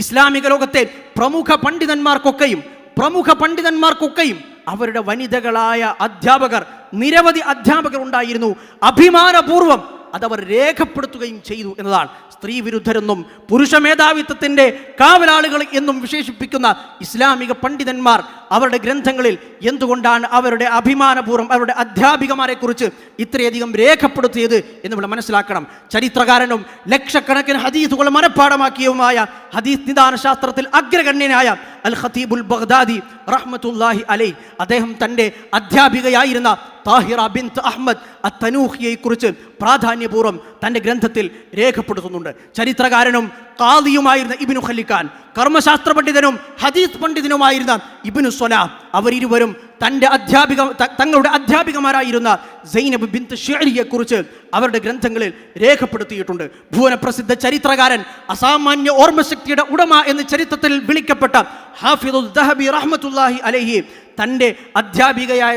ഇസ്ലാമിക ലോകത്തെ പ്രമുഖ പണ്ഡിതന്മാർക്കൊക്കെയും പ്രമുഖ പണ്ഡിതന്മാർക്കൊക്കെയും അവരുടെ വനിതകളായ അധ്യാപകർ നിരവധി അധ്യാപകർ ഉണ്ടായിരുന്നു അഭിമാനപൂർവം അതവർ രേഖപ്പെടുത്തുകയും ചെയ്തു എന്നതാണ്. സ്ത്രീ വിരുദ്ധരെന്നും പുരുഷ മേധാവിത്വത്തിന്റെ കാവലാളുകൾ എന്നും വിശേഷിപ്പിക്കുന്ന ഇസ്ലാമിക പണ്ഡിതന്മാർ അവരുടെ ഗ്രന്ഥങ്ങളിൽ എന്തുകൊണ്ടാണ് അവരുടെ അഭിമാനപൂർവം അവരുടെ അധ്യാപികമാരെ കുറിച്ച് ഇത്രയധികം രേഖപ്പെടുത്തിയത് എന്ന് നമ്മൾ മനസ്സിലാക്കണം. ചരിത്രകാരനും ലക്ഷക്കണക്കിന് ഹദീസുകൾ മനഃപ്പാടമാക്കിയതുമായ ഹദീസ് നിദാന ശാസ്ത്രത്തിൽ അഗ്രഗണ്യനായ അൽ ഖതീബുൽ ബഗ്ദാദി റഹ്മത്തുല്ലാഹി അലൈ അദ്ദേഹം തന്റെ അധ്യാപികയായിരുന്ന താഹിറ ബിന്ത് അഹമ്മദ് അത്തനൂഹിയെക്കുറിച്ച് പ്രാധാന്യപൂർവം തന്റെ ഗ്രന്ഥത്തിൽ രേഖപ്പെടുത്തുന്നുണ്ട്. ചരിത്രകാരനും കാദിയുമായിരുന്ന ഇബിനു ഖലിഖാൻ കർമ്മശാസ്ത്ര പണ്ഡിതനും ഹദീസ് പണ്ഡിതനുമായിരുന്ന ഇബിനു സൊലാം അവരിരുവരും തന്റെ അധ്യാപിക തങ്ങളുടെ അധ്യാപികമാരായിരുന്ന സൈനബ് ബിന്ത് ഷെറിയെ കുറിച്ച് അവരുടെ ഗ്രന്ഥങ്ങളിൽ രേഖപ്പെടുത്തിയിട്ടുണ്ട്. ഭുവനപ്രസിദ്ധ ചരിത്രകാരൻ അസാമാന്യ ഓർമ്മശക്തിയുടെ ഉടമ എന്ന് ചരിത്രത്തിൽ വിളിക്കപ്പെട്ട ഹാഫിദുൽ ദഹബി റഹ്മത്തുല്ലാഹി അലഹി തന്റെ അധ്യാപികയായ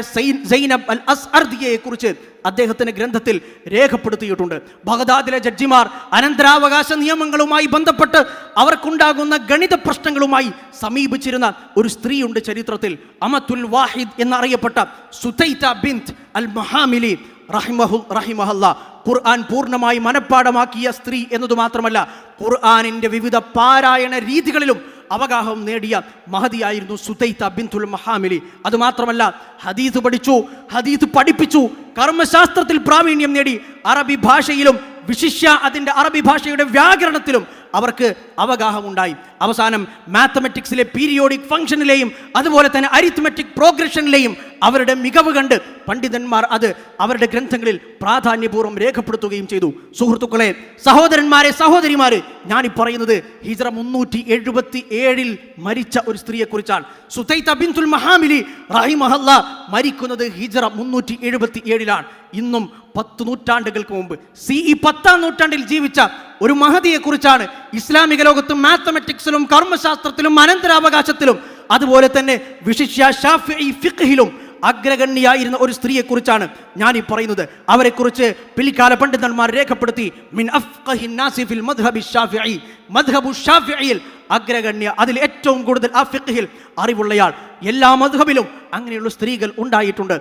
സൈനബ് അൽ അസ് അർദിയെക്കുറിച്ച് അദ്ദേഹത്തിന്റെ ഗ്രന്ഥത്തിൽ രേഖപ്പെടുത്തിയിട്ടുണ്ട്. ബഗദാദിലെ ജഡ്ജിമാർ അനന്തരാവകാശ നിയമങ്ങളുമായി ബന്ധപ്പെട്ട് അവർക്കുണ്ടാകുന്ന ഗണിത പ്രശ്നങ്ങളുമായി സമീപിച്ചിരുന്ന ഒരു സ്ത്രീയുണ്ട് ചരിത്രത്തിൽ അമത്തുൽ വാഹിദ് എന്നറിയപ്പെട്ട സുതൈത ബിന്ത് അൽ മഹാമിലി റഹിമഹു റഹിമഹല്ല. ഖുർആൻ പൂർണമായി മനഃപ്പാടമാക്കിയ സ്ത്രീ എന്നതു മാത്രമല്ല ഖുർആാനിന്റെ വിവിധ പാരായണ രീതികളിലും അവഗാഹം നേടിയ മഹതിയായിരുന്നു സുതൈത്ത ബിന്ദുൽ മഹാമിലി. അതുമാത്രമല്ല ഹദീസ് പഠിച്ചു ഹദീസ് പഠിപ്പിച്ചു കർമ്മശാസ്ത്രത്തിൽ പ്രാവീണ്യം നേടി അറബി ഭാഷയിലും വിശിഷ്യ അതിന്റെ അറബി ഭാഷയുടെ വ്യാകരണത്തിലും അവർക്ക് അവഗാഹമുണ്ടായി. അവസാനം മാത്തമെറ്റിക്സിലെ പീരിയോഡിക് ഫംഗ്ഷനിലെയും അതുപോലെ തന്നെ അരിത്മെറ്റിക് പ്രോഗ്രഷനിലെയും അവരുടെ മികവ് കണ്ട് പണ്ഡിതന്മാർ അത് അവരുടെ ഗ്രന്ഥങ്ങളിൽ പ്രാധാന്യപൂർവം രേഖപ്പെടുത്തുകയും ചെയ്തു. സുഹൃത്തുക്കളെ സഹോദരന്മാരെ സഹോദരിമാരെ ഞാനീ പറയുന്നത് ഹിജറ മുന്നൂറ്റി എഴുപത്തി ഏഴിൽ മരിച്ച ഒരു സ്ത്രീയെ കുറിച്ചാണ് ബിന്തുൽ മഹാമിലി റഹിമഹല്ല മരിക്കുന്നത് ഹിജറ മുന്നൂറ്റി എഴുപത്തി ഏഴിലാണ് ഇന്നും പത്ത് നൂറ്റാണ്ടുകൾക്ക് മുമ്പ്. സി ഈ പത്താം നൂറ്റാണ്ടിൽ ജീവിച്ച ഒരു മഹതിയെ കുറിച്ചാണ് ഇസ്ലാമിക ലോകത്തും മാത്തമെറ്റിക്സിലും കർമ്മശാസ്ത്രത്തിലും അനന്തരാവകാശത്തിലും അതുപോലെ തന്നെ വിശിഷ്യ ഷാഫി ഫിഖ്ഹിലും അഗ്രഗണ്യായിരുന്ന ഒരു സ്ത്രീയെക്കുറിച്ചാണ് ഞാൻ ഈ പറയുന്നത്. അവരെക്കുറിച്ച് പിൽക്കാല പണ്ഡിതന്മാർ രേഖപ്പെടുത്തി മിൻ ഫിൽ മദ്ഹബി അഗ്രഗണ്യ അതിൽ ഏറ്റവും കൂടുതൽ അറിവുള്ളയാൾ എല്ലാ മധുഹബിലും അങ്ങനെയുള്ള സ്ത്രീകൾ ഉണ്ടായിട്ടുണ്ട്.